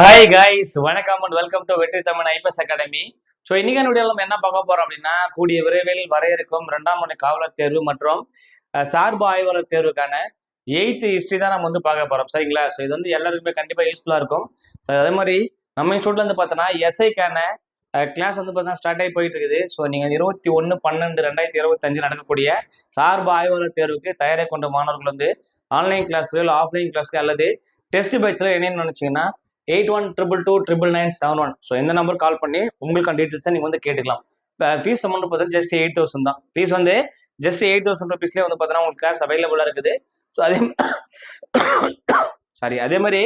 Hi guys வணக்கம் and welcome to Vetri Tamil IPS academy. So இன்னைக்கு வீடியோவில் நம்ம என்ன பார்க்க போறோம் அப்படின்னா கூடிய விரைவில் வர இருக்கும் இரண்டாம் ஆண்டு காவலர் தேர்வு மற்றும் சார்பு ஆய்வாளர் தேர்வுக்கான எயித்து ஹிஸ்ட்ரி தான் நம்ம வந்து பார்க்க போறோம். சரிங்களா? ஸோ இது வந்து எல்லாருக்குமே கண்டிப்பாக யூஸ்ஃபுல்லாக இருக்கும். ஸோ அதே மாதிரி நம்ம இன்ஸ்டியூட்ல வந்து பார்த்தோன்னா எஸ்ஐக்கான கிளாஸ் வந்து பார்த்தீங்கன்னா ஸ்டார்ட் ஆகி போயிட்டு இருக்குது. ஸோ நீங்கள் இருபத்தி ஒன்று பன்னெண்டு ரெண்டாயிரத்தி இருபத்தஞ்சு நடக்கக்கூடிய சார்பு ஆய்வாளர் தேர்வுக்கு தயாரை கொண்ட மாணவர்கள் வந்து ஆன்லைன் கிளாஸ்லயோ இல்லை ஆஃப்லைன் கிளாஸ்லயோ அல்லது டெஸ்ட் பேட்ச்ல என்னென்னு நினைச்சீங்கன்னா eight one triple two triple nine seven one so இந்த நம்பர் கால் பண்ணி உங்களுக்கான டீட்டெயில்ஸை நீங்கள் வந்து கேட்டுக்கலாம். இப்போ ஃபீஸ் அமௌண்ட் பார்த்தா ஜஸ்ட் எயிட் தௌசண்ட் தான். ஃபீஸ் வந்து ஜஸ்ட் எயிட் தௌசண்ட் ருபீஸ்லேயே வந்து பார்த்தீங்கன்னா உங்களுக்கு கிளாஸ் அவைலபிளாக இருக்குது. ஸோ அதே சாரி அதே மாதிரி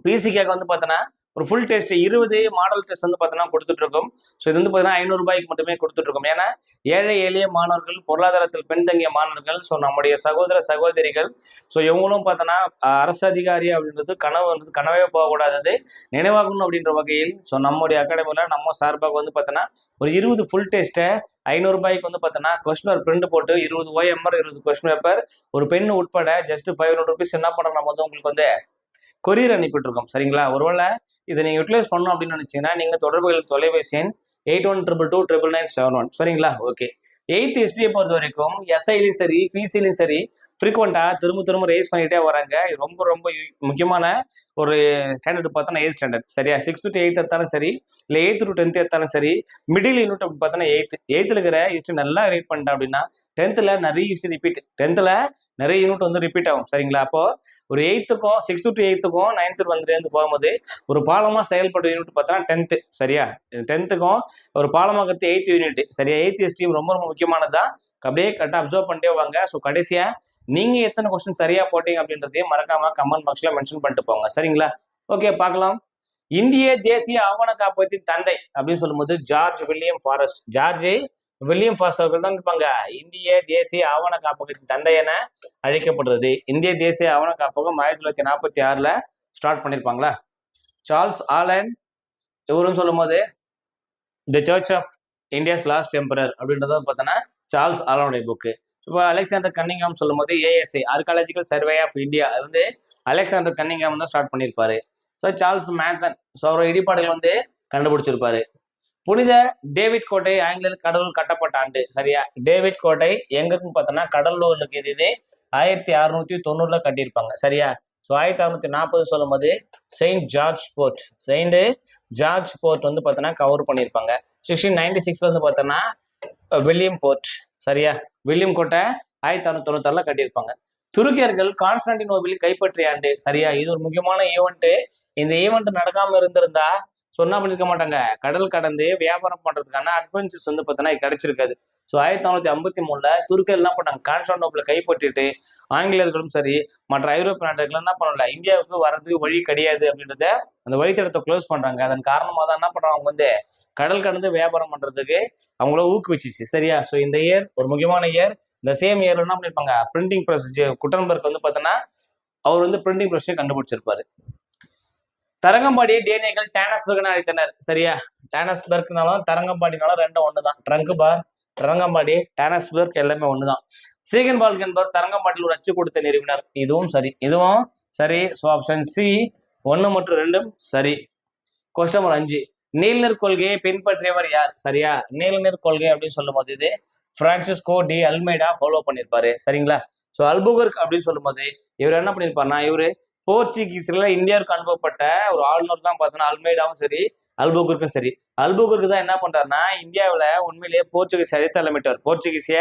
பிசிகேக்கு வந்து பார்த்தோன்னா ஒரு ஃபுல் டெஸ்ட் இருபது மாடல் டெஸ்ட் வந்து பார்த்தோன்னா கொடுத்துட்ருக்கோம் ஸோ இது வந்து பார்த்தீங்கன்னா ஐநூறு ரூபாய்க்கு மட்டுமே கொடுத்துட்டு ஏன்னா ஏழை எளிய மாணவர்கள் பொருளாதாரத்தில் பின்தங்கிய மாணவர்கள் ஸோ நம்முடைய சகோதர சகோதரிகள் ஸோ இவங்களும் பார்த்தோன்னா அரசு அதிகாரி அப்படின்றது கனவு வந்து கனவே போகக்கூடாதது. நினைவாகணும் அப்படின்ற வகையில் ஸோ நம்முடைய அகாடமியில் நம்ம சார்பாக வந்து பார்த்தோன்னா ஒரு இருபது ஃபுல் டெஸ்ட்டை ஐநூறு ரூபாய்க்கு வந்து பார்த்தோன்னா கொஸ்டின் பிரிண்ட் போட்டு இருபது ஓஎம்ஆர் இருபது கொஸ்டின் பேப்பர் ஒரு பெண் உட்பட ஜஸ்ட் ஃபைவ் ஹண்ட்ரட் ருபீஸ் என்ன பண்ணுறோம் நம்ம வந்து உங்களுக்கு வந்து கொரியர் அனுப்பிட்டு இருக்கோம் சரிங்களா? ஒருவேளை இதை நீங்கள் யூட்டிலைஸ் பண்ணணும் அப்படின்னு நினைச்சீங்கன்னா நீங்கள் தொடர்புகள் தொலைபேசி எண் eight one triple two triple nine seven one சரிங்களா? ஓகே எயித் ஹிஸ்ட்ரியை பொறுத்த வரைக்கும் எஸ்ஐலையும் சரி பிசிலையும் சரி ஃப்ரீக்வெண்ட்டாக திரும்ப திரும்ப ரேஸ் பண்ணிகிட்டே வராங்க. இது ரொம்ப ரொம்ப முக்கியமான ஒரு ஸ்டாண்டர்ட் பார்த்தோன்னா எயிட் ஸ்டாண்டர்ட் சரியா? சிக்ஸ் டு எயித் எடுத்தாலும் சரி இல்லை எயித் டு டென்த் எடுத்தாலும் சரி மிடில் யூனிட் அப்படி பார்த்தோன்னா எயித்து எயித்தில் இருக்கிற ஹிஸ்ட்ரி நல்லா ரீட் பண்ணிட்டேன் அப்படின்னா டென்த்தில் நிறைய ஹிஸ்ட்ரி ரிப்பீட் டென்த்தில் நிறைய யூனிட் வந்து ரிப்பீட் ஆகும். சரிங்களா? அப்போ ஒரு எயித்துக்கும் சிக்ஸ்த்து டு எயித்துக்கும் நைன்த்து வந்துலேருந்து போகும்போது ஒரு பாலமாக செயல்படும் யூனிட் பார்த்தோன்னா டென்த்து சரியா? டென்த்துக்கும் ஒரு பாலமாகிறது எயித்து யூனிட் சரியா? எயித்து ஹிஸ்ட்ரியும் ரொம்ப ரொம்ப முக்கியமானது தான் அப்படியே கரெக்டாக அப்சர்வ் பண்ணிட்டே வாங்க. ஸோ கடைசியாக நீங்க எத்தனை கொஸ்டின் சரியா போட்டீங்க அப்படின்றதையும் மறக்காம கமெண்ட் பாக்ஸில் மென்ஷன் பண்ணிட்டு போங்க. சரிங்களா? ஓகே பார்க்கலாம். இந்திய தேசிய ஆவண காப்பகத்தின் தந்தை அப்படின்னு சொல்லும்போது George William Forrest. George William Forrest அவர்கள் தான் இருப்பாங்க. இந்திய தேசிய ஆவண காப்பகத்தின் தந்தை என அழைக்கப்படுறது. இந்திய தேசிய ஆவண காப்பகம் ஆயிரத்தி தொள்ளாயிரத்தி நாற்பத்தி ஆறுல ஸ்டார்ட் பண்ணியிருப்பாங்களா சார்ல்ஸ் ஆலன் இவரும் சொல்லும்போது the search of India's lost emperor அப்படின்றத பார்த்தோன்னா சார்ல்ஸ் ஆலனுடைய புக்கு இப்போ அலெக்சாண்டர் கன்னிங்காம் சொல்லும்போது ASI archaeological survey of India அது வந்து அலெக்சாண்டர் கன்னிங்காம் தான் ஸ்டார்ட் பண்ணியிருப்பாரு. ஸோ சார்ல்ஸ் மேசன் ஸோ அவரோட இடிபாடுகள் வந்து கண்டுபிடிச்சிருப்பாரு. புனித டேவிட் கோட்டை ஆங்கிலேயர் கடலூர் கட்டப்பட்ட ஆண்டு சரியா? டேவிட் கோட்டை எங்க இருக்குன்னு பார்த்தோன்னா கடலூருக்கு இது இது ஆயிரத்தி அறுநூத்தி தொண்ணூறுல கட்டியிருப்பாங்க சரியா? ஸோ ஆயிரத்தி அறுநூத்தி நாற்பது சொல்லும் போது Saint George fort Saint George fort வந்து பார்த்தோன்னா கவர் பண்ணியிருப்பாங்க. சிக்ஸ்டீன் நைன்டி சிக்ஸ்ல வந்து பார்த்தோன்னா வில்லியம் போர்ட் சரியா? வில்லியம் கோட்டை ஆயிரத்தி அறுநூத்தி தொண்ணூத்தாறுல கட்டியிருப்பாங்க. துருக்கியர்கள் கான்ஸ்டான்டினோபிள் கைப்பற்றிய ஆண்டு சரியா? இது ஒரு முக்கியமான ஈவெண்ட் இந்த ஈவெண்ட் நடக்காம இருந்திருந்தா சொன்னா பண்ணிருக்க மாட்டாங்க. கடல் கடந்து வியாபாரம் பண்றதுக்கான அட்வென்ச்சர்ஸ் வந்து பார்த்தோன்னா கிடைச்சிருக்காது. ஸோ ஆயிரத்தி தொள்ளாயிரத்தி ஐம்பத்தி மூணுல துருக்கல் என்ன பண்ணாங்க கான்ஸ்டான்டினோபிளை கைப்பற்றிட்டு ஆங்கிலேயர்களும் சரி மற்ற ஐரோப்பிய நாடுகள் என்ன பண்ணல இந்தியாவுக்கு வர்றதுக்கு வழி கிடையாது அப்படின்றத அந்த வழித்தடத்தை க்ளோஸ் பண்றாங்க. அதன் காரணமாக தான் என்ன பண்றாங்க அவங்க வந்து கடல் கடந்து வியாபாரம் பண்றதுக்கு அவங்கள ஊக்குவிச்சிச்சு. சரியா? ஸோ இந்த இயர் ஒரு முக்கியமான இயர் இந்த சேம் இயர்ல என்ன பண்ணிருப்பாங்க பிரிண்டிங் ப்ரெஸ் குட்டன்பர்க் வந்து பார்த்தோன்னா அவர் வந்து பிரிண்டிங் ப்ரெஸ்ஸையும் கண்டுபிடிச்சிருப்பாரு. தரங்கம்பாடியை டேனியர்கள் டேனஸ்பர்க்னு அழைத்தனர். சரியா? டேனஸ்பர்க்னாலும் தரங்கம்பாடினாலும் ரெண்டும் ஒன்று தான் ட்ரங்க் பார் தரங்கம்பாடி டேனஸ்பர்க் எல்லாமே ஒன்று தான் சீகன் பால்க் என்பவர் தரங்கம்பாடியில் ஒரு அச்சு கொடுத்த நிறுவினர். இதுவும் சரி. இதுவும் சரி. ஸோ ஆப்ஷன் சி ஒன்று மற்றும் ரெண்டும் சரி. கொஸ்டின் நம்பர் அஞ்சு. நீல்நீர் கொள்கையை பின்பற்றியவர் யார்? சரியா? நீல்நீர் கொள்கை அப்படின்னு சொல்லும்போது இது பிரான்சிஸ்கோ டி அல்மைடா ஃபாலோ பண்ணியிருப்பாரு. சரிங்களா? ஸோ அல்புகர்க் அப்படின்னு சொல்லும்போது இவர் என்ன பண்ணியிருப்பாருன்னா இவரு போர்ச்சுகீஸ்ல இந்தியாவுக்கு அனுப்பப்பட்ட ஒரு ஆளுநர் தான் பார்த்தோன்னா அல்மைடாவும் சரி அல்புகர்க்கும் சரி. அல்புகர்க்கு தான் என்ன பண்றாருன்னா இந்தியாவில் உண்மையிலேயே போர்ச்சுகீஸ் அடித்தளமிட்டவர் போர்ச்சுகீஸிய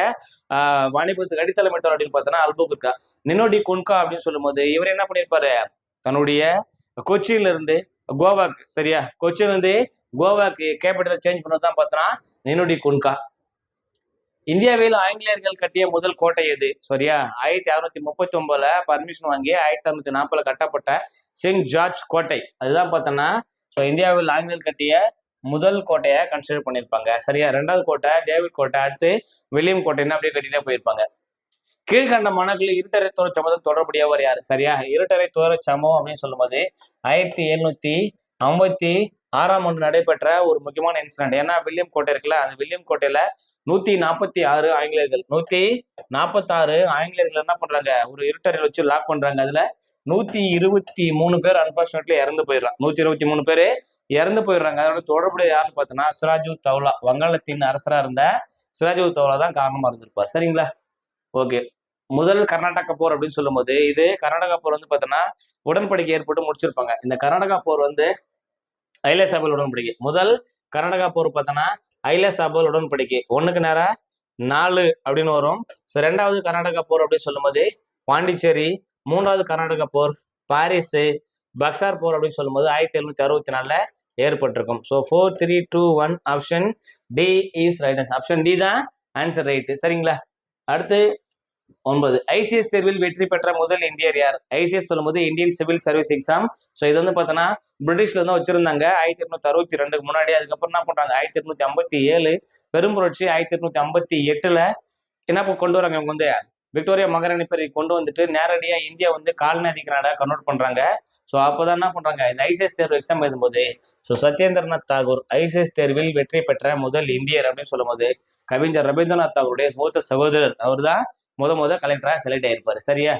வாணிபத்துக்கு அடித்தளமிட்டவர் அப்படின்னு பார்த்தோன்னா அல்புகர்க்கா நினோடி குன்கா அப்படின்னு சொல்லும்போது இவர் என்ன பண்ணியிருப்பாரு? தன்னுடைய கொச்சியில இருந்து கோவாக்கு சரியா? கொச்சியில இருந்து கோவாக்கு கேபிட்டல் சேஞ்ச் பண்ணது தான் பார்த்தோன்னா நினோடி குன்கா. இந்தியாவில் ஆங்கிலேயர்கள் கட்டிய முதல் கோட்டை எது? சரியா? ஆயிரத்தி அறுநூத்தி முப்பத்தி ஒன்பதுல பர்மிஷன் வாங்கி ஆயிரத்தி அறுநூத்தி நாற்பதுல கட்டப்பட்ட செயின்ட் ஜார்ஜ் கோட்டை. அதுதான் பார்த்தோன்னா ஸோ இந்தியாவில் ஆங்கிலேயர் கட்டிய முதல் கோட்டையை கன்சிடர் பண்ணியிருப்பாங்க. சரியா? ரெண்டாவது கோட்டை டேவிட் கோட்டை அடுத்து வில்லியம் கோட்டைன்னு அப்படியே கட்டிட்டே போயிருப்பாங்க. கீழ்கண்ட மனங்களில் இருட்டரை தோற சமதம் தொடர்புடையவர் யார்? சரியா? இருட்டரை தோற சமம் அப்படின்னு சொல்லும்போது ஆயிரத்தி எழுநூத்தி ஐம்பத்தி ஆறாம் ஆண்டு நடைபெற்ற ஒரு முக்கியமான இன்சிடென்ட் ஏன்னா வில்லியம் கோட்டை இருக்குல்ல அந்த வில்லியம் கோட்டையில நூத்தி நாற்பத்தி ஆறு ஆங்கிலேயர்கள். நூத்தி நாற்பத்தாறு ஆங்கிலேயர்கள் என்ன பண்றாங்க? ஒரு இருட்டறையில் வச்சு லாக் பண்றாங்க. அதுல நூத்தி இருபத்தி மூணு பேர் அன்பார்ச்சுனேட்லி இறந்து போயிடுறான் நூத்தி இருபத்தி மூணு பேர் இறந்து போயிடுறாங்க. அதோட தொடர்புடைய யாருன்னு பார்த்தோன்னா சிராஜு தௌலா. வங்காளத்தின் அரசரா இருந்த சிராஜு தௌலா தான் காரணமா இருந்திருப்பார். சரிங்களா? ஓகே. முதல் கர்நாடகா போர் அப்படின்னு சொல்லும்போது இது கர்நாடகா போர் வந்து பார்த்தோன்னா உடன்படிக்கை ஏற்பட்டு முடிச்சிருப்பாங்க. இந்த கர்நாடகா போர் வந்து ஐலே சபையில் உடன்படிக்கை. முதல் கர்நாடகா போர் பார்த்தோன்னா ஐலேசாபல் உடன்படிக்கை. ஒன்றுக்கு நேராக நாலு அப்படின்னு வரும். ஸோ ரெண்டாவது கர்நாடகா போர் அப்படின்னு சொல்லும்போது பாண்டிச்சேரி மூன்றாவது கர்நாடகா போர் பாரிஸு பக்சார் போர் அப்படின்னு சொல்லும்போது ஆயிரத்தி எழுநூத்தி அறுபத்தி நாலுல ஏற்பட்டிருக்கும். So four three two one option D is right answer option D தான் ஆன்சர் ரைட்டு சரிங்களா? அடுத்து ஒன்பது. ஐசிஎஸ் தேர்வில் வெற்றி பெற்ற முதல் இந்தியர் யார்? ஐசிஎஸ் சொல்லும்போது Indian civil service exam so இது வந்து பார்த்தோன்னா பிரிட்டிஷ்ல தான் வச்சிருந்தாங்க. ஆயிரத்தி எட்நூத்தி அறுபத்தி ரெண்டுக்கு முன்னாடி அதுக்கப்புறம் என்ன பண்றாங்க? ஆயிரத்தி எட்நூத்தி ஐம்பத்தி ஏழு பெரும்புரட்சி ஆயிரத்தி எட்நூத்தி ஐம்பத்தி எட்டுல என்ன கொண்டு வராங்க? இவங்க வந்து விக்டோரியா மகாராணி பேரை கொண்டு வந்துட்டு நேரடியா இந்தியா வந்து கால்நதி நாடா கன்வெர்ட் பண்றாங்க. ஸோ அப்போதான் என்ன பண்றாங்க? இந்த ஐசிஎஸ் தேர்வு எக்ஸாம் எழுதும்போது ஸோ சத்யேந்திரநாத் தாகூர் ஐசிஎஸ் தேர்வில் வெற்றி பெற்ற முதல் இந்தியர் அப்படின்னு சொல்லும்போது கவிஞர் ரவீந்திரநாத் தாகூருடைய மூத்த சகோதரர். அவர் தான் முத முத கலெக்டரா செலக்ட் ஆயிருப்பாரு. சரியா?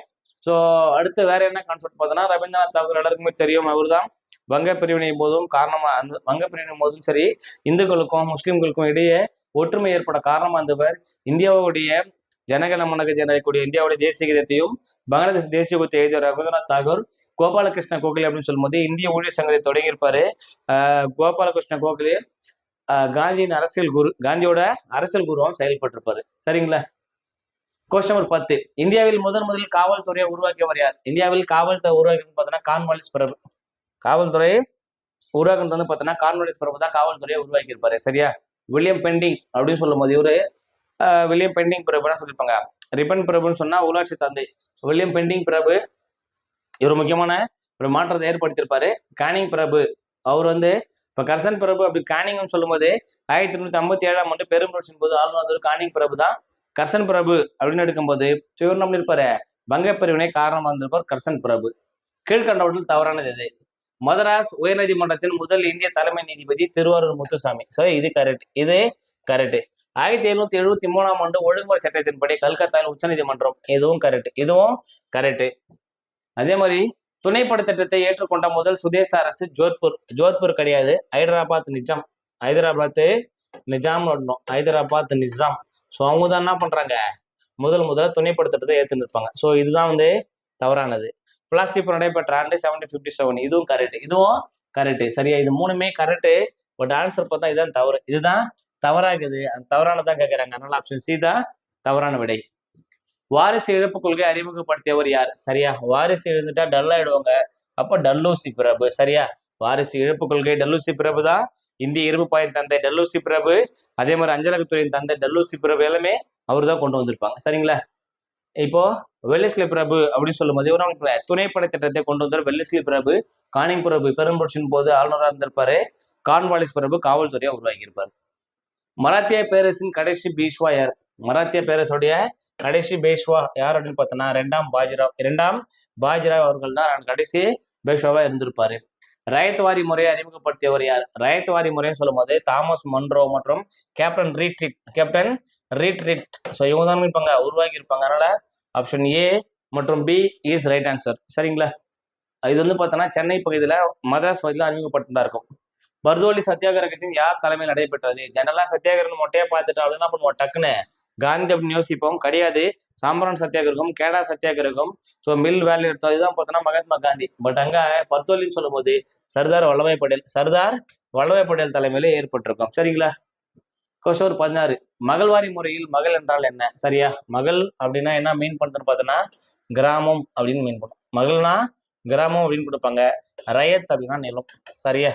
ஸோ அடுத்து வேற என்ன கான்செப்ட் பார்த்தோன்னா ரவீந்திரநாத் தாகூர் எல்லாருக்குமே தெரியும். அவர் தான் வங்க பிரிவினை போதும் காரணமா அந்த வங்க பிரிவினை போதும் சரி இந்துக்களுக்கும் முஸ்லிம்களுக்கும் இடையே ஒற்றுமை ஏற்பட காரணமா இருந்தவர் இந்தியாவுடைய ஜனகன மனக ஜனக்கூடிய இந்தியாவுடைய தேசிய கீதத்தையும் பங்களாதேஷ் தேசிய கீதத்தை எழுதிய ரவீந்திரநாத் தாகூர் கோபாலகிருஷ்ண கோகலே அப்படின்னு சொல்லும்போது இந்திய ஊழியர் சங்கத்தை தொடங்கியிருப்பாரு. ஆஹ் கோபாலகிருஷ்ண கோகலே ஆஹ் காந்தியின் அரசியல் குரு காந்தியோட அரசியல் குருவாகவும் செயல்பட்டிருப்பாரு. சரிங்களா? கொஸ்டின் நம்பர் பத்து. இந்தியாவில் முதன் முதலில் காவல்துறையை உருவாக்கியவர் யார்? இந்தியாவில் காவல்துறை உருவாக்கி பார்த்தோன்னா கான்வாலிஸ் பிரபு. காவல்துறை உருவாக்குனது வந்து பார்த்தோன்னா கான்வாலிஸ் பிரபு தான் காவல்துறையை உருவாக்கியிருப்பாரு. சரியா? வில்லியம் பெண்டிங் அப்படின்னு சொல்லும்போது இவரு ஆஹ், வில்லியம் பெண்டிங் பிரபுன்னு சொல்லியிருப்பாங்க? ரிப்பன் பிரபுன்னு சொன்னா உள்ளாட்சி தந்தை. வில்லியம் பெண்டிங் பிரபு இவர் முக்கியமான ஒரு மாற்றத்தை ஏற்படுத்தியிருப்பாரு. கானிங் பிரபு அவர் வந்து இப்போ கர்சன் பிரபு அப்படி கானிங்னு சொல்லும்போது ஆயிரத்தி தொண்ணூற்றி ஐம்பத்தி ஏழாம் ஆண்டு பெரும்புரட்சியின் போது ஆளுநர் கானிங் பிரபு தான். கர்சன் பிரபு அப்படின்னு எடுக்கும்போது இவர் நம்ம இருப்பாரு. வங்க காரணம் வந்திருப்பார் இருந்திருப்பார் கர்சன் பிரபு. கீழ்கண்டவற்றில் தவறானது எது? மதராஸ் உயர்நீதிமன்றத்தின் முதல் இந்திய தலைமை நீதிபதி திருவாரூர் முத்துசாமி. ஸோ இது கரெக்ட் இது கரெக்ட் ஆயிரத்தி எழுநூத்தி எழுபத்தி மூணாம் ஆண்டு ஒழுங்குமுறை சட்டத்தின்படி கல்கத்தாவில் உச்சநீதிமன்றம் இதுவும் கரெக்ட் இதுவும் கரெக்ட் அதே மாதிரி துணைப்படை திட்டத்தை ஏற்றுக்கொண்ட முதல் சுதேச அரசு ஜோத்பூர். ஜோத்பூர் கிடையாது. ஹைதராபாத் நிஜாம். ஹைதராபாத் நிஜாம் வரணும் ஹைதராபாத் நிஜாம். ஸோ அவங்க தான் என்ன பண்றாங்க? முதல் முதல்ல துணைப்படுத்துறதை திட்டத்தை இருப்பாங்க ஸோ இதுதான் வந்து தவறானது. பிளாஸ்டிக் நடைபெற்ற ஆண்டு செவன்டி ஃபிஃப்டி செவன் இதுவும் கரெக்ட் இதுவும் கரெக்ட் சரியா? இது மூணுமே கரெக்ட் பட் ஆன்சர் பார்த்தா இதுதான் தவறு. இதுதான் தவறாகுது. அந்த தவறானதான் கேட்கறாங்க அதனால ஆப்ஷன் சி தான் தவறான விடை. வாரிசு இழப்பு கொள்கை அறிமுகப்படுத்தியவர் யார்? சரியா? வாரிசு எழுந்துட்டா டல் ஆயிடுவாங்க அப்ப டல்லூசி பிரபு. சரியா? வாரிசு இழப்பு கொள்கை டல்லூசி பிரபு தான் இந்திய இரும்பு பாயின் தந்தை டல்லூசி பிரபு அதே மாதிரி அஞ்சலகத்துறையின் தந்தை டல்லூசி பிரபு எல்லாமே அவர் தான் கொண்டு வந்திருப்பாங்க. சரிங்களா? இப்போ வெள்ளஸ்லி பிரபு அப்படின்னு சொல்லும் போது இவரும் துணைப்படை திட்டத்தை கொண்டு வந்தார். வெள்ளஸ்லி பிரபு கானிங் பிரபு பெரும்புரட்சியின் போது ஆளுநராக இருந்திருப்பாரு. கான்வாலிஸ் பிரபு காவல்துறையை உருவாக்கியிருப்பார். மராத்திய பேரரசின் கடைசி பீஷ்வா யார்? மராத்திய பேரரசுடைய கடைசி பேஷ்வா யார் அப்படின்னு பார்த்தோன்னா ரெண்டாம் பாஜிராவ் இரண்டாம் பாஜிராவ் அவர்கள் தான் கடைசி பேஷ்வாவா இருந்திருப்பாரு. ரயத்வாரி முறையை அறிமுகப்படுத்தியவர் யார்? ரயத்வாரி முறைன்னு சொல்லும்போது தாமஸ் மன்ரோ மற்றும் கேப்டன் ரீட்ரிட் கேப்டன் ரீட்ரிட். ஸோ இவங்க தான் இருப்பாங்க உருவாக்கி இருப்பாங்க அதனால ஆப்ஷன் ஏ மற்றும் பி இஸ் ரைட் ஆன்சர் சரிங்களா? இது வந்து பார்த்தோன்னா சென்னை பகுதியில் மதராஸ் பகுதியில் அறிமுகப்படுத்திதான் இருக்கும். பர்தோலி சத்தியாகிரகத்தின் யார் தலைமையில் நடைபெற்றது? ஜெனரலா சத்தியாகிரகம் மொட்டையை பார்த்துட்டோம் அப்படின்னா பண்ணுவோம் டக்குன்னு காந்தி அப்படின்னு யோசிப்போம். கிடையாது. சாம்பரான் சத்தியாகிரகம் கேடா சத்தியாகிரகம். ஸோ மில் வேலை எடுத்தோம். இதுதான் பார்த்தோன்னா மகாத்மா காந்தி. பட் அங்கே பர்தோலின்னு சொல்லும்போது சர்தார் வல்லபாய் பட்டேல் சர்தார் வல்லபாய் பட்டேல் தலைமையில ஏற்பட்டிருக்கும். சரிங்களா? கொஸ்டின் ஒரு பதினாறு. மகள்வாரி முறையில் மகள் என்றால் என்ன? சரியா? மகள் அப்படின்னா என்ன மீன் பண்ணுறதுன்னு பார்த்தோன்னா கிராமம் அப்படின்னு மீன் பண்ணும். மகள்னா கிராமம் அப்படின்னு கொடுப்பாங்க. ரயத் அப்படின்னா நிலம். சரியா?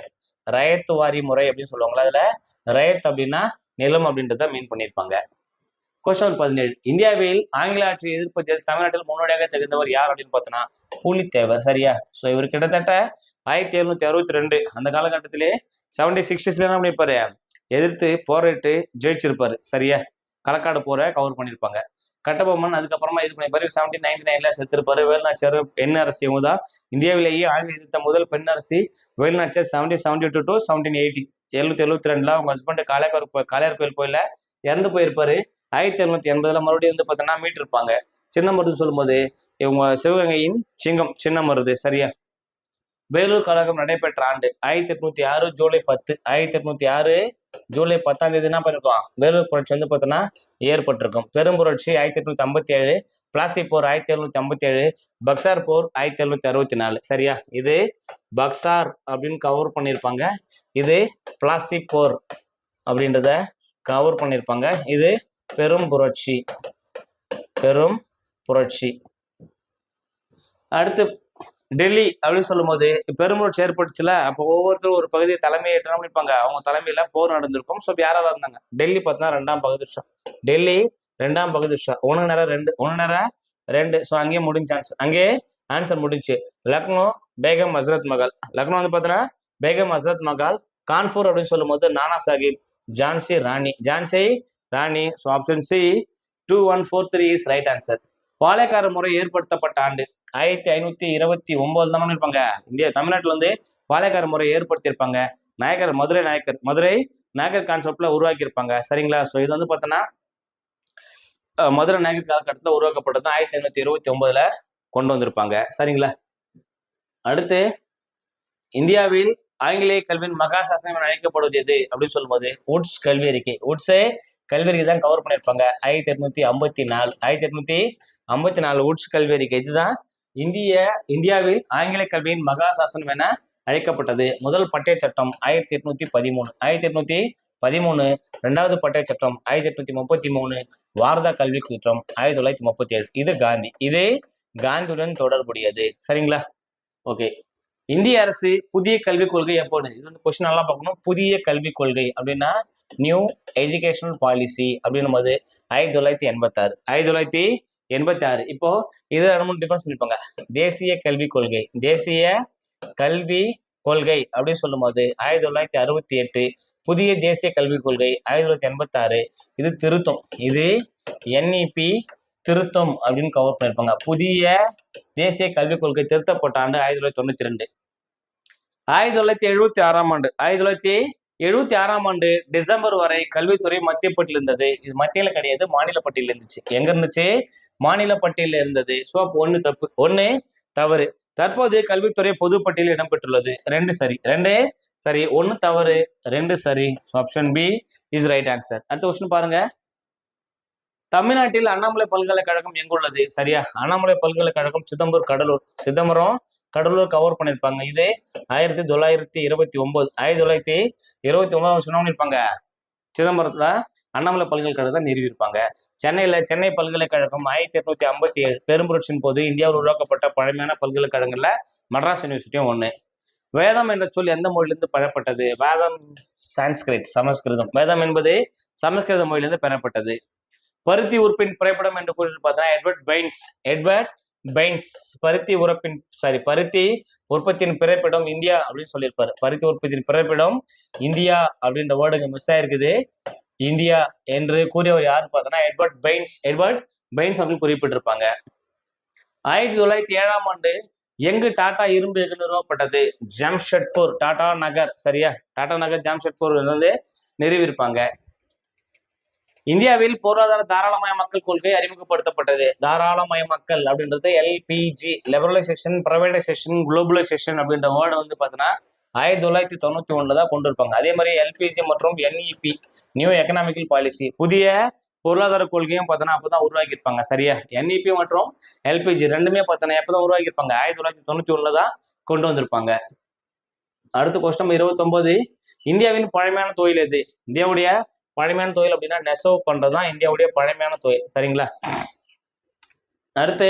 ரயத்து வாரி முறை அப்படின்னு சொல்லுவாங்களா அதில் ரயத் அப்படின்னா நிலம் அப்படின்றத மீன் பண்ணியிருப்பாங்க. கொஸ்டன் பதினேழு. இந்தியாவில் ஆங்கில ஆட்சியை எதிர்ப்பதில் தமிழ்நாட்டில் முன்னோடியாக தெரிந்தவர் யார் அப்படின்னு பார்த்தோன்னா புலித்தேவர். சரியா? ஸோ இவர் கிட்டத்தட்ட ஆயிரத்தி எழுநூத்தி அறுபத்தி ரெண்டு அந்த காலகட்டத்திலே செவன்டி சிக்ஸ்டீஸ்ல என்ன பண்ணியிருப்பாரு எதிர்த்து போராட்டு ஜெயிச்சிருப்பாரு. சரியா? களக்காடு போரை கவர் பண்ணியிருப்பாங்க கட்டபொம்மன் அதுக்கப்புறமா இது பண்ணிப்பாரு. செவன்டீன் நைன்டி நைன்ல செத்துருப்பாரு. வேலுநாச்சியார் பெண் அரசி இவங்க தான். இந்தியாவிலேயே ஆங்கில எதிர்த்த முதல் பெண் அரசி Velu Nachiyar seventeen seventy two to seventeen eighty எழுநூத்தி எழுபத்தி ரெண்டுல அவங்க ஹஸ்பண்ட் காளையார் காளையார் கோயில் கோயில இறந்து போயிருப்பாரு. ஆயிரத்தி எழுநூத்தி எண்பதுல மறுபடியும் வந்து பார்த்தோன்னா மீட் இருப்பாங்க. சின்ன மருது சொல்லும்போது இவங்க சிவகங்கையின் சிங்கம் சின்ன மருது சரியா? வேலூர் கழகம் நடைபெற்ற ஆண்டு ஆயிரத்தி எட்நூத்தி ஆறு ஜூலை பத்து ஆயிரத்தி எட்நூத்தி ஆறு ஜூலை பத்தாம் தேதி என்ன பண்ணிருக்கோம்? வேலூர் புரட்சி வந்து பார்த்தோன்னா ஏற்பட்டிருக்கும். பெரும்புரட்சி ஆயிரத்தி எட்நூத்தி ஐம்பத்தி ஏழு பிளாசி போர் ஆயிரத்தி எழுநூத்தி ஐம்பத்தி ஏழு பக்சார் போர் ஆயிரத்தி எழுநூத்தி அறுபத்தி நாலு சரியா? இது பக்சார் அப்படின்னு கவர் பண்ணியிருப்பாங்க இது பிளாசி போர் அப்படின்றத கவர் பண்ணியிருப்பாங்க இது பெரும் புரட்சி. பெரும் புரட்சி. அடுத்து டெல்லி அப்படின்னு சொல்லும்போது பெரும்புரட்சி ஏற்பட்டுச்சுல அப்போ ஒவ்வொருத்தரும் ஒரு பகுதியை தலைமையேற்றணும் இருப்பாங்க அவங்க தலைமையில போர் நடந்திருக்கும். ஸோ யாராவது இருந்தாங்க? டெல்லி பார்த்தா ரெண்டாம் பகதூர் டெல்லி ரெண்டாம் பகதூர் ஷா ஒன்று நேரம் ரெண்டு ஒன்று நேரம் ரெண்டு. ஸோ அங்கேயே முடிஞ்ச ஆன்சர் அங்கேயே ஆன்சர் முடிஞ்சு. லக்னோ பேகம் ஹஸ்ரத் மகால் லக்னோ வந்து பார்த்தீங்கன்னா பேகம் ஹஸ்ரத் மகால் கான்பூர் அப்படின்னு சொல்லும்போது Nana Sahib Jhansi Rani. Jhansi Rani so option C two one four three is right answer Palayakkara முறை ஏற்படுத்தப்பட்ட ஆண்டு ஆயிரத்தி ஐநூத்தி இருபத்தி ஒன்பது தான் இருப்பாங்க? இந்தியா தமிழ்நாட்டில் வந்து பாளையக்கார முறை ஏற்படுத்தியிருப்பாங்க. நாயக்கர் மதுரை நாயக்கர் மதுரை நாயக்கர் கான்செப்ட்ல உருவாக்கியிருப்பாங்க. சரிங்களா? ஸோ இது வந்து பார்த்தோன்னா மதுரை நாயக்கர் காலகட்டத்தில் உருவாக்கப்பட்டது ஆயிரத்தி ஐநூத்தி இருபத்தி ஒன்பதுல கொண்டு வந்திருப்பாங்க. சரிங்களா? அடுத்து இந்தியாவில் ஆங்கிலேய கல்வியின் மகா சாசனம் என அழைக்கப்படுவது எது? அப்படின்னு சொல்லும்போது உட்ஸ் கல்வி அறிக்கை. உட்ஸே கல்வெறிக்கு தான் கவர் பண்ணியிருப்பாங்க. ஆயிரத்தி எட்நூத்தி ஐம்பத்தி நாலு ஆயிரத்தி எட்நூத்தி ஐம்பத்தி நாலு உட்ஸ் கல்வி அறிக்கை இதுதான் இந்திய இந்தியாவில் ஆங்கில கல்வியின் மகா சாசனம் என அழைக்கப்பட்டது. முதல் பட்டய சட்டம் ஆயிரத்தி எட்நூத்தி பதிமூணு ஆயிரத்தி எட்நூத்தி பதிமூணு. ரெண்டாவது பட்டய சட்டம் ஆயிரத்தி எட்நூத்தி முப்பத்தி மூணு வாரதா கல்வி திட்டம் ஆயிரத்தி தொள்ளாயிரத்தி முப்பத்தி ஏழு இது காந்தி. இது காந்தியுடன் தொடர்புடையது. சரிங்களா? ஓகே. இந்திய அரசு புதிய கல்விக் கொள்கை எப்போது? இது வந்து கொஸ்டின் நல்லா பார்க்கணும். புதிய கல்விக் கொள்கை அப்படின்னா நியூ எஜுகேஷனல் பாலிசி அப்படின்னும் போது ஆயிரத்தி தொள்ளாயிரத்தி எண்பத்தாறு. ஆயிரத்தி தொள்ளாயிரத்தி எண்பத்தி ஆறு இப்போ இது ரெண்டு மூணு டிஃபரன்ஸ் பண்ணிருப்பாங்க தேசிய கல்விக் கொள்கை. தேசிய கல்வி கொள்கை அப்படின்னு சொல்லும்போது ஆயிரத்தி தொள்ளாயிரத்தி அறுபத்தி எட்டு புதிய தேசிய கல்விக் கொள்கை ஆயிரத்தி தொள்ளாயிரத்தி எண்பத்தாறு. இது திருத்தம். இது என்இபி திருத்தம் அப்படின்னு கவர் பண்ணியிருப்பாங்க. புதிய தேசிய கல்விக் கொள்கை திருத்தப்பட்ட ஆண்டு ஆயிரத்தி தொள்ளாயிரத்தி தொண்ணூத்தி ரெண்டு. ஆயிரத்தி தொள்ளாயிரத்தி எழுபத்தி ஆறாம் ஆண்டு. ஆயிரத்தி தொள்ளாயிரத்தி எழுபத்தி ஆறாம் ஆண்டு டிசம்பர் வரை கல்வித்துறை மத்திய பட்டியல் இருந்தது இது மத்தியில கிடையாது மாநில பட்டியல் இருந்துச்சு. எங்க இருந்துச்சு? மாநில பட்டியல இருந்தது. ஸோ அப்போ தப்பு ஒன்று தவறு. தற்போது கல்வித்துறை பொது பட்டியலில் இடம்பெற்றுள்ளது. ரெண்டு சரி ரெண்டு சரி ஒன்று தவறு ரெண்டு சரி. Option B is right answer அடுத்த கொஸ்டின் பாருங்க. தமிழ்நாட்டில் அண்ணாமலை பல்கலைக்கழகம் எங்குள்ளது சரியா? அண்ணாமலை பல்கலைக்கழகம் சிதம்பரம் கடலூர். சிதம்பரம் கடலூர் கவர் பண்ணியிருப்பாங்க இது ஆயிரத்தி தொள்ளாயிரத்தி இருபத்தி ஒன்பது ஆயிரத்தி தொள்ளாயிரத்தி இருபத்தி ஒன்பதாம் வருஷம் இருப்பாங்க சிதம்பரத்துல அண்ணாமலை பல்கலைக்கழகத்தை நிறுவியிருப்பாங்க. சென்னையில் சென்னை பல்கலைக்கழகம் ஆயிரத்தி எட்நூத்தி ஐம்பத்தி ஏழு பெரும்புரட்சியின் போது இந்தியாவில் உருவாக்கப்பட்ட பழமையான பல்கலைக்கழகங்களில் மெட்ராஸ் யூனிவர்சிட்டியும் ஒன்று வேதம் என்ற சொல் எந்த மொழியிலிருந்து பெறப்பட்டது? வேதம் சான்ஸ்கிரிட் சமஸ்கிருதம். வேதம் என்பது சமஸ்கிருத மொழியிலிருந்து பெறப்பட்டது. பருத்தி உறுப்பின் திரைப்படம் என்று கூறி பார்த்தா எட்வர்ட் பெயின்ஸ் எட்வர்ட் பைன்ஸ் பருத்தி உறப்பின் சாரி பருத்தி உற்பத்தியின் பிறப்பிடம் இந்தியா அப்படின்னு சொல்லியிருப்பாரு. பருத்தி உற்பத்தியின் பிறப்பிடம் இந்தியா அப்படின்ற வேர்டுங்க மிஸ் ஆயிருக்குது. இந்தியா என்று கூறியவர் யார் பார்த்தோன்னா எட்வர்ட் பைன்ஸ் எட்வர்ட் பைன்ஸ் அப்படின்னு குறிப்பிட்டிருப்பாங்க. ஆயிரத்தி தொள்ளாயிரத்தி ஏழாம் ஆண்டு எங்கு டாடா இரும்பு எஃகு நிறுவப்பட்டது? ஜாம்ஷெட்பூர் டாடா நகர் சரியா? டாடா நகர் ஜாம்ஷெட்பூர் வந்து நிறுவியிருப்பாங்க. இந்தியாவில் பொருளாதார தாராளமயமாக்கல் கொள்கை அறிமுகப்படுத்தப்பட்டது. தாராளமயமாக்கல் அப்படின்றது எல்பிஜி லெபரலைசேஷன் பிரைவேடைசேஷன் குளோபலைசேஷன் அப்படின்ற வேர்டு வந்து பார்த்தீங்கன்னா ஆயிரத்தி தொள்ளாயிரத்தி தொண்ணூத்தி ஒண்ணுல தான் கொண்டு இருப்பாங்க. அதே மாதிரி எல்பிஜி மற்றும் என்இபி நியூ எக்கனாமிக்கல் பாலிசி புதிய பொருளாதார கொள்கையும் பார்த்தோன்னா அப்போதான் உருவாக்கியிருப்பாங்க. சரியா? என்இபி மற்றும் எல்பிஜி ரெண்டுமே பார்த்தோன்னா எப்பதான் உருவாக்கியிருப்பாங்க. ஆயிரத்தி தொள்ளாயிரத்தி தொண்ணூற்றி ஒன்றில் தான் கொண்டு வந்திருப்பாங்க. அடுத்த கொஸ்டம் இருபத்தொன்பது. இந்தியாவின் பழமையான தொழில் எது? இந்தியாவுடைய பழமையான தொழில் அப்படின்னா நெசவு பண்றதுதான் இந்தியாவுடைய பழமையான தொழில். சரிங்களா? அடுத்து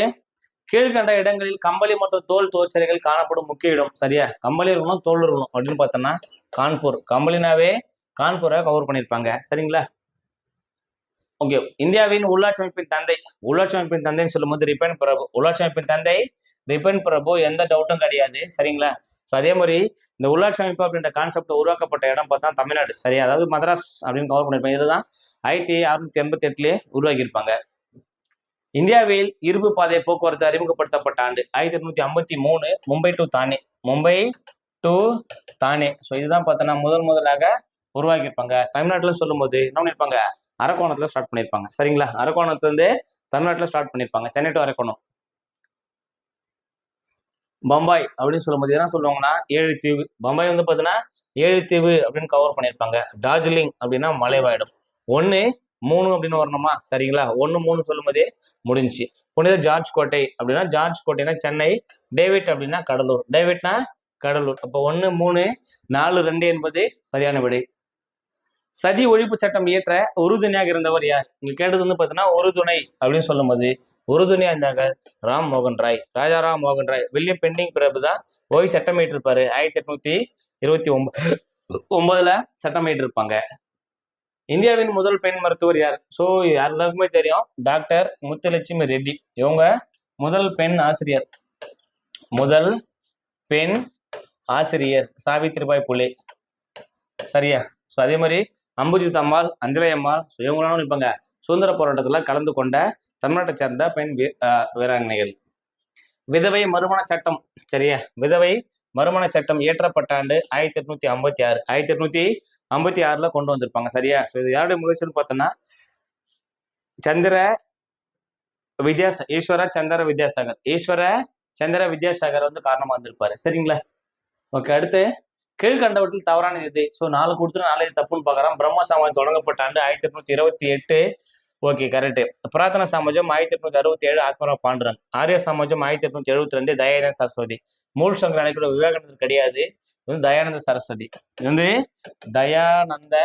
கீழ்கண்ட இடங்களில் கம்பளி மற்றும் தோல் தொழிற்சாலைகள் காணப்படும் முக்கிய இடம். சரியா? கம்பளி இருக்கணும் தோல் இருக்கணும் அப்படின்னு பார்த்தோம்னா கான்பூர். கம்பளினாவே கான்பூரை கவர் பண்ணியிருப்பாங்க. சரிங்களா? ஓகே. இந்தியாவின் உள்ளாட்சி அமைப்பின் தந்தை உள்ளாட்சி அமைப்பின் தந்தைன்னு சொல்லும்போது ரிப்பன் பிரபு உள்ளாட்சி அமைப்பின் தந்தை ரிப்பன் பிரபு எந்த டவுட்டும் கிடையாது. சரிங்களா? ஸோ அதே மாதிரி இந்த உள்ளாட்சி அமைப்பு அப்படின்ற கான்செப்ட் உருவாக்கப்பட்ட இடம் பார்த்தா தமிழ்நாடு. சரியா? அதாவது மதராஸ் அப்படின்னு கவர் பண்ணியிருப்பாங்க இதுதான் ஆயிரத்தி அறுநூத்தி எண்பத்தி எட்டுலேயே உருவாக்கியிருப்பாங்க. இந்தியாவில் இருப்பு பாதை போக்குவரத்து அறிமுகப்படுத்தப்பட்ட ஆண்டு ஆயிரத்தி எட்நூத்தி ஐம்பத்தி மூணு மும்பை டு தானே. மும்பை டு தானே. ஸோ இதுதான் பார்த்தோன்னா முதல் முதலாக உருவாக்கியிருப்பாங்க. தமிழ்நாட்டில் சொல்லும்போது என்ன பண்ணியிருப்பாங்க? அரக்கோணத்துல ஸ்டார்ட் பண்ணியிருப்பாங்க. சரிங்களா? அரக்கோணத்துலேருந்து தமிழ்நாட்டில் தமிழ்நாட்டுல ஸ்டார்ட் பண்ணியிருப்பாங்க. சென்னை டு அரக்கோணம். பம்பாய் அப்படின்னு சொல்லும்போது என்ன சொல்லுவாங்கன்னா ஏழு தீவு. பம்பாய் வந்து பார்த்தீங்கன்னா ஏழு தீவு அப்படின்னு கவர் பண்ணியிருப்பாங்க. டார்ஜிலிங் அப்படின்னா மலைவாயிடும். ஒன்று மூணு அப்படின்னு வரணுமா? சரிங்களா? ஒன்று மூணு சொல்லும்போதே முடிஞ்சுச்சு. புனித ஜார்ஜ் கோட்டை அப்படின்னா ஜார்ஜ் கோட்டைனா சென்னை டேவிட் அப்படின்னா கடலூர். டேவிட்னா கடலூர். அப்போ ஒன்று மூணு நாலு ரெண்டு என்பது சரியான விடை. சதி ஒழிப்பு சட்டம் இயற்ற உறுதுணையாக இருந்தவர் யார்? இங்க கேட்டது வந்து ஒரு உறுதுணை அப்படின்னு சொல்லும்போது உறுதுணையா இருந்தாங்க ராம் மோகன் ராய். ராஜா ராம் மோகன் ராய். வில்லியம் பெண்டிங் பிரபு தான் ஓய் சட்டம் இருப்பாரு ஆயிரத்தி எட்நூத்தி இருபத்தி ஒன்பது ஒன்பதுல சட்டம் இருப்பாங்க இந்தியாவின் முதல் பெண் மருத்துவர் யார்? ஸோ எல்லாருக்குமே தெரியும். டாக்டர் முத்துலட்சுமி ரெட்டி. இவங்க முதல் பெண் ஆசிரியர். முதல் பெண் ஆசிரியர். சாவித்திரிபாய் புலே. சரியா? ஸோ அதே மாதிரி அம்புஜித் அம்மாள் அஞ்சலி அம்மாள் ஸோ இவங்களாம் நிற்பாங்க சுதந்திர போராட்டத்துல கலந்து கொண்ட தமிழ்நாட்டை சேர்ந்த பெண் வீ- ஆஹ் வீராங்கனைகள். விதவை மறுமண சட்டம் சரியா? விதவை மறுமண சட்டம் இயற்றப்பட்ட ஆண்டு ஆயிரத்தி எட்நூத்தி ஐம்பத்தி ஆறு. ஆயிரத்தி எட்நூத்தி ஐம்பத்தி ஆறுல கொண்டு வந்திருப்பாங்க சரியா? ஸோ இது யாருடைய முயற்சின்னு பார்த்தோம்னா சந்திர வித்யாச ஈஸ்வர சந்திர வித்யாசாகர். ஈஸ்வர சந்திர வித்யாசாகர் வந்து காரணமா வந்திருப்பாரு. சரிங்களா? ஓகே அடுத்து கீழ்கண்டவற்றில் தவறான எது? ஸோ நாலு கொடுத்துட்டு நாலு இது தப்புன்னு பார்க்குறோம் பிரம்ம சமாஜம் தொடங்கப்பட்ட ஆண்டு ஆயிரத்தி எட்நூத்தி இருபத்தி எட்டு. ஓகே கரெக்ட் புராதன சமாஜம் ஆயிரத்தி எட்நூத்தி அறுபத்தி ஏழு ஆத்மரா பாண்டுரன். ஆரிய சமாஜம் ஆயிரத்தி எட்நூத்தி எழுபத்தி ரெண்டு தயானந்த சரஸ்வதி. மூல் சங்கர் கூட விவேகானந்தர் கிடையாது. இது வந்து தயானந்த சரஸ்வதி. இது வந்து தயானந்த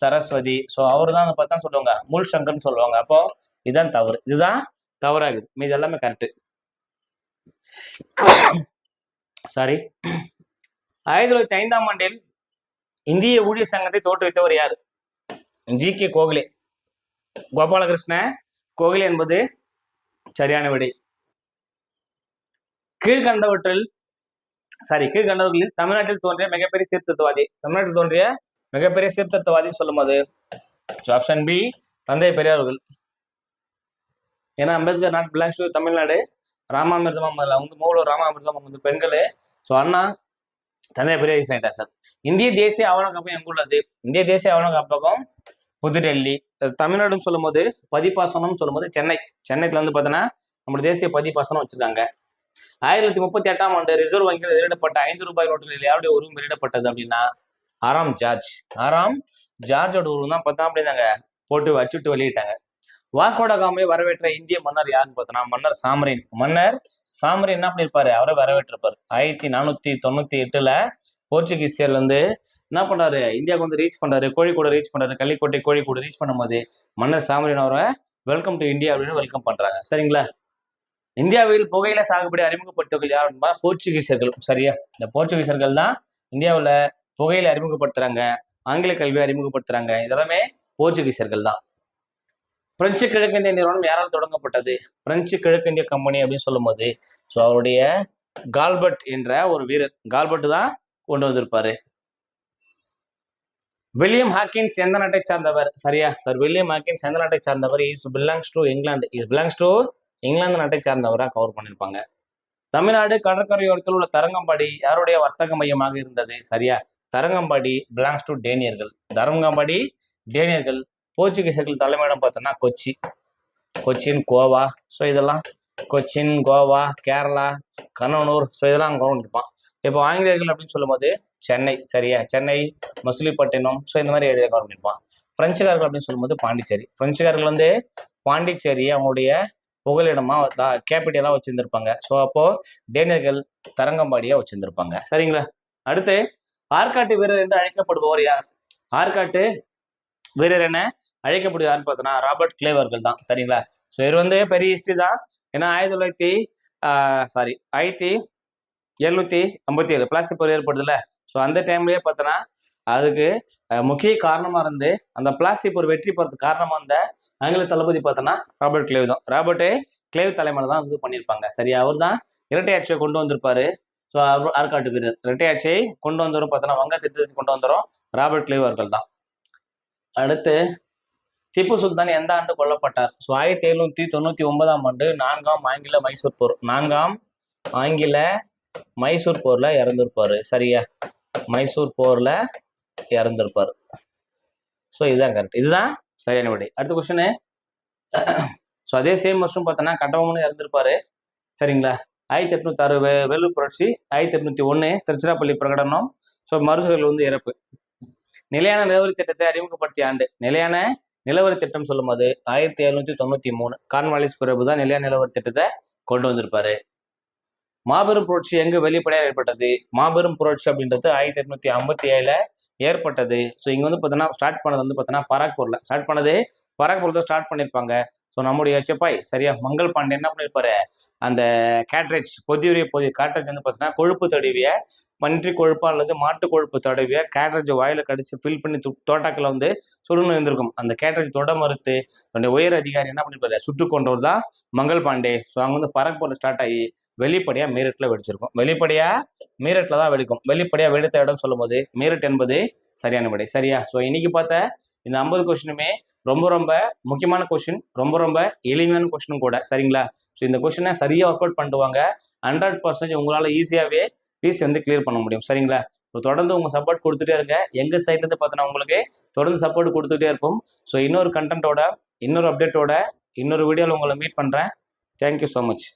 சரஸ்வதி. ஸோ அவர் தான் பார்த்தா சொல்லுவாங்க. மூல் சங்கர்னு சொல்லுவாங்க. அப்போ இதுதான் தவறு. இதுதான் தவறாகுது. மீது எல்லாமே கரெக்ட் சாரி ஆயிரத்தி தொள்ளாயிரத்தி ஐந்தாம் ஆண்டில் இந்திய ஊழியர் சங்கத்தை தோற்றுவித்தவர் யார்? ஜி. கே. கோகலே. கோபாலகிருஷ்ண கோகலே என்பது சரியான விடை. கீழ்கண்டவற்றில் சாரி கீழ்கண்டவர்களில் தமிழ்நாட்டில் தோன்றிய மிகப்பெரிய சீர்திருத்தவாதி. தமிழ்நாட்டில் தோன்றிய மிகப்பெரிய சீர்திருத்தவாதி சொல்லும்போது ஆப்ஷன் பி தந்தை பெரியார்கள். ஏன்னா Ambedkar not belongs to Tamil Nadu. Ramamirtham அதுல வந்து மூலூர் ராமாமிர்தம் அவங்க வந்து பெண்களே. ஸோ அண்ணா தந்தை பெரிய ஆயிட்டா சார். இந்திய தேசிய ஆவண காப்பகம் எங்குள்ளது இந்திய தேசிய ஆவண காப்பகம் புதுடெல்லி. தமிழ்நாடுன்னு தமிழ்நாடுன்னு சொல்லும்போது பதிப்பாசனம் சொல்லும்போது சென்னை. சென்னைத்துல வந்து பார்த்தோன்னா நம்ம தேசிய பதிப்பாசனம் வச்சிருக்காங்க. ஆயிரத்தி தொள்ளாயிரத்தி முப்பத்தி எட்டாம் ஆண்டு ரிசர்வ் வங்கியில் வெளியிடப்பட்ட ஐந்து ரூபாய் நோட்டுகளில் யாருடைய உருவம் வெளியிடப்பட்டது அப்படின்னா ஆறாம் ஜார்ஜ். ஆறாம் ஜார்ஜோட உருவம் தான் பார்த்தா அப்படிதாங்க. போட்டு வச்சுட்டு வெளியிட்டாங்க. வாஸ்கோட காமை வரவேற்ற இந்திய மன்னர் யாருன்னு பார்த்தோன்னா மன்னர் சாமரின். மன்னர் சாமரி என்ன பண்ணிருப்பாரு? அவரை வரவேற்றிருப்பாரு. ஆயிரத்தி நானூத்தி தொண்ணூத்தி எட்டுல போர்ச்சுகீசியர்ல இருந்து என்ன பண்றாரு? இந்தியாவுக்கு வந்து ரீச் பண்றாரு. கோழிக்கூட ரீச் பண்றாரு. கள்ளிக்கோட்டை கோழிக்கூட ரீச் பண்ணும்போது மன்னர் சாமரின் அவரை வெல்கம் டு இந்தியா அப்படின்னு வெல்கம் பண்றாங்க. சரிங்களா? இந்தியாவில் புகையில சாகுபடி அறிமுகப்படுத்தவர்கள் யாருன்னா போர்ச்சுகீசியர்கள் சரியா? இந்த போர்ச்சுகீசியர்கள் தான் இந்தியாவுல புகையில அறிமுகப்படுத்துறாங்க. ஆங்கில கல்வியை அறிமுகப்படுத்துறாங்க. இதெல்லாமே போர்ச்சுகீசியர்கள் தான். பிரெஞ்சு கிழக்கிந்திய நிறுவனம் யாரால் தொடங்கப்பட்டது? பிரெஞ்சு கிழக்கிந்திய கம்பெனி அப்படின்னு சொல்லும்போது ஸோ அவருடைய கால்பர்ட் என்ற ஒரு வீரர் கால்பர்ட் தான் கொண்டு வந்திருப்பாரு. வில்லியம் ஹாக்கின்ஸ் எந்த நாட்டை சார்ந்தவர்? சரியா சார் வில்லியம் ஹாக்கின்ஸ் எந்த நாட்டை சார்ந்தவர்? Is belongs to England is belongs to England நாட்டை சார்ந்தவராக கவர் பண்ணியிருப்பாங்க தமிழ்நாடு கடற்கரையோரத்தில் உள்ள தரங்கம்பாடி யாருடைய வர்த்தக மையமாக இருந்தது? சரியா தரங்கம்பாடி பிலாங்ஸ் டு டேனியர்கள். தரங்கம்பாடி டேனியர்கள் போர்ச்சுகீசர்கள் தலைமையிடம் பார்த்தோம்னா கொச்சி. கொச்சின் கோவா. ஸோ இதெல்லாம் கொச்சின் கோவா கேரளா கண்ணனூர். ஸோ இதெல்லாம் அங்கே இருப்பான். இப்போ ஆங்கிலேயர்கள் அப்படின்னு சொல்லும்போது சென்னை சரியா? சென்னை மசிலிப்பட்டினம். ஸோ இந்த மாதிரி ஏரியா கவர் பண்ணியிருப்பான் பிரெஞ்சுக்காரர்கள் அப்படின்னு சொல்லும்போது பாண்டிச்சேரி. பிரெஞ்சுக்காரர்கள் வந்து பாண்டிச்சேரி அவங்களுடைய புகலிடமா கேபிட்டலாக வச்சுருந்துருப்பாங்க. ஸோ அப்போ டேனியர்கள் தரங்கம்பாடியா வச்சுருந்துருப்பாங்க. சரிங்களா? அடுத்து ஆற்காட்டு வீரர் என்று அழைக்கப்படுபவர் யார்? ஆற்காட்டு வீரர் என அழைக்கப்படுவது யாருன்னு பார்த்தோன்னா ராபர்ட் கிளேவர்கள் தான். சரிங்களா? ஸோ இவர் வந்து பெரிய ஹிஸ்ட்ரி தான். ஏன்னா ஆயிரத்தி தொள்ளாயிரத்தி சாரி ஆயிரத்தி எழுநூத்தி ஐம்பத்தி ஏழு பிளாஸ்டிக் பொருள் ஏற்படுதுல்ல. ஸோ அந்த டைம்லயே பார்த்தோன்னா அதுக்கு முக்கிய காரணமா இருந்து அந்த பிளாஸ்டிக் ஒரு வெற்றி பெறதுக்கு காரணமாக இருந்த ஆங்கில தளபதி பார்த்தோன்னா ராபர்ட் கிளேவ் தான். ராபர்ட் கிளேவ் தலைமையில தான் இது பண்ணியிருப்பாங்க. சரியா? அவர் தான் இரட்டை ஆட்சியை கொண்டு வந்திருப்பாரு. ஸோ ஆற்காட்டு வீரர். இரட்டை ஆட்சியை கொண்டு வந்தவரும் பார்த்தோன்னா வங்க திட்டத்தை கொண்டு வந்துடும் ராபர்ட் கிளேவ் அவர்கள் தான். அடுத்து திப்பு சுல்தான் எந்த ஆண்டு கொல்லப்பட்டார்? ஸோ ஆயிரத்தி எழுநூத்தி தொண்ணூத்தி ஒன்பதாம் ஆண்டு நான்காம் ஆங்கில மைசூர் போர். நான்காம் ஆங்கில மைசூர் போர்ல இறந்திருப்பாரு. சரியா? மைசூர் போர்ல இறந்திருப்பாரு. ஸோ இதுதான் கரெக்ட் இதுதான் சரியான விடை அடுத்த கொஸ்டின் ஸோ அதே சேம் வருஷம் பார்த்தோன்னா கட்டபொம்மன் இறந்துருப்பாரு. சரிங்களா? ஆயிரத்தி எட்நூத்தி அறுபது வேலூர் புரட்சி ஆயிரத்தி எட்நூத்தி ஒன்று திருச்சிராப்பள்ளி பிரகடனம். ஸோ மருசுகள் வந்து இறப்பு. நிலையான நிலவரி திட்டத்தை அறிமுகப்படுத்திய ஆண்டு. நிலையான நிலவரி திட்டம் சொல்லும்போது ஆயிரத்தி எழுநூத்தி தொண்ணூத்தி மூணு கார்ன்வாலிஸ் பிரபு தான் நிலையான நிலவரி திட்டத்தை கொண்டு வந்திருப்பாரு. மாபெரும் புரட்சி எங்கு வெளிப்படையாக ஏற்பட்டது? மாபெரும் புரட்சி அப்படின்றது ஆயிரத்தி எட்நூத்தி ஐம்பத்தி ஏழுல ஏற்பட்டது. ஸோ இங்க வந்து பார்த்தீங்கன்னா ஸ்டார்ட் பண்ணது வந்து பார்த்தீங்கன்னா பராக்பூர்ல. ஸ்டார்ட் பண்ணது பராக்பூர்ல ஸ்டார்ட் பண்ணியிருப்பாங்க ஸோ நம்முடைய செப்பாய் சரியா? மங்கள் பாண்டே என்ன பண்ணியிருப்பாரு அந்த கேட்ரேஜ் பொதியுரிய பொதி கேட்ரேஜ் வந்து பார்த்தீங்கன்னா கொழுப்பு தடவிய பன்றி கொழுப்பா அல்லது மாட்டு கொழுப்பு தடவிய கேட்ரேஜ் வாயில கடிச்சு ஃபில் பண்ணி தோட்டாக்கில் வந்து சுடுன்னு இருந்திருக்கும். அந்த கேட்ரேஜ் தொட மறுத்து தன்னுடைய உயர் அதிகாரி என்ன பண்ணிருப்பாரு சுட்டு கொண்டவர் தான் மங்கள் பாண்டே. ஸோ அங்கே வந்து பரக்பூர்ல ஸ்டார்ட் ஆகி வெளிப்படையா மீரட்ல வெடிச்சிருக்கும். வெளிப்படையா மீரட்ல தான் வெடிக்கும். வெளிப்படையா வெடித்த இடம் சொல்லும்போது மீரட் என்பது சரியான விடை. சரியா? ஸோ இன்னைக்கு பார்த்த இந்த ஐம்பது கொஸ்டினுமே ரொம்ப ரொம்ப முக்கியமான கொஸ்டின் ரொம்ப ரொம்ப எளிமையான கொஸ்டினும் கூட சரிங்களா? ஸோ இந்த கொஸ்டினை சரியாக ஒர்க் அவுட் பண்ணுவாங்க ஹண்ட்ரட் பர்சன்டேஜ் உங்களால் ஈஸியாகவே பீஸ் வந்து கிளியர் பண்ண முடியும் சரிங்களா? இப்போ தொடர்ந்து உங்கள் சப்போர்ட் கொடுத்துட்டே இருங்க. எங்கள் சைட்லேருந்து பார்த்தோன்னா உங்களுக்கு தொடர்ந்து சப்போர்ட் கொடுத்துட்டே இருப்போம் ஸோ இன்னொரு கண்டென்ட்டோட இன்னொரு அப்டேட்டோட இன்னொரு வீடியோவில் உங்களை மீட் பண்ணுறேன் தேங்க்யூ ஸோ மச்